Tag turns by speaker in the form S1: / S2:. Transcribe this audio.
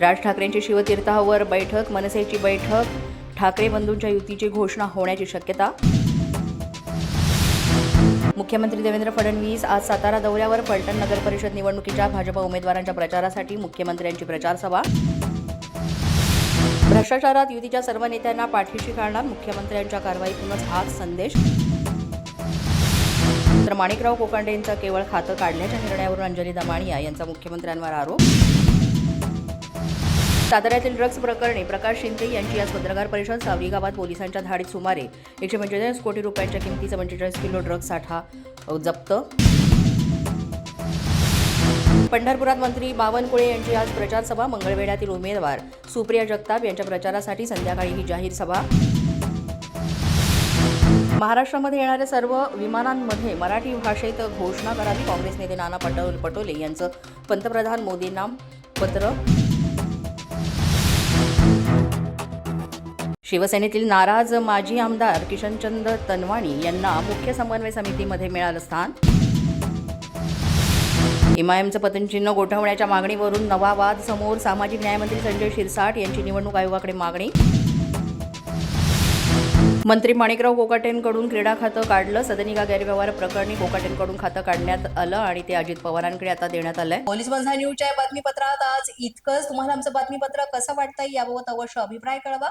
S1: राज ठाकरेंची शिवतीर्थावर बैठक मनसेची बैठक ठाकरे बंधूंच्या युतीची घोषणा होण्याची शक्यता. मुख्यमंत्री देवेंद्र फडणवीस आज सातारा दौऱ्यावर फलटण नगर परिषद निवडणुकीच्या भाजप उमेदवारांच्या प्रचारासाठी मुख्यमंत्र्यांची प्रचार सभा भ्रष्टाचारात युतीच्या सर्व नेत्यांना पाठीशी काढणार मुख्यमंत्र्यांच्या कारवाईतूनच आज संदेश. तर माणिकराव कोकांडेंचं केवळ खातं काढण्याच्या निर्णयावरून अंजली दमाणिया यांचा मुख्यमंत्र्यांवर आरोप. साताऱ्यातील ड्रग्ज प्रकरणी प्रकाश शिंदे यांची आज पत्रकार परिषद सावरी गावात पोलिसांच्या धाडीत सुमारे एकशे पंचेचाळीस कोटी रुपयांच्या किमतीचा पंचेचाळीस किलो ड्रग्ज साठा जप्त. पंढरपुरात मंत्री बावनकुळे यांची आज प्रचार सभा. मंगळवेढ्यातील उमेदवार सुप्रिया जगताप यांच्या प्रचारासाठी संध्याकाळी ही जाहीर सभा. महाराष्ट्रामध्ये येणाऱ्या सर्व विमानांमध्ये मराठी भाषेत घोषणा करावी. काँग्रेस नेते नाना पटोले पटोले यांचं पंतप्रधान मोदींना पत्र. शिवसेनेतील नाराज माजी आमदार किशनचंद तनवाणी यांना मुख्य समन्वय समितीमध्ये मिळालं स्थान. एमआयएमचं पतनचिन्ह गोठवण्याच्या मागणीवरून नवा वाद समोर सामाजिक न्यायमंत्री संजय शिरसाट यांची निवडणूक आयोगाकडे मागणी. मंत्री माणिकराव कोकाटेंकडून क्रीडा खातं काढलं सदनिका गैरव्यवहार प्रकरणी कोकाटेंकडून खातं काढण्यात आलं आणि ते अजित पवारांकडे आता देण्यात आलंय. पोलीस बंधा न्यूजच्या बातमीपत्रात आज इतकंच. तुम्हाला आमचं बातमीपत्र कसं वाटतंय याबाबत अवश्य अभिप्राय कळवा.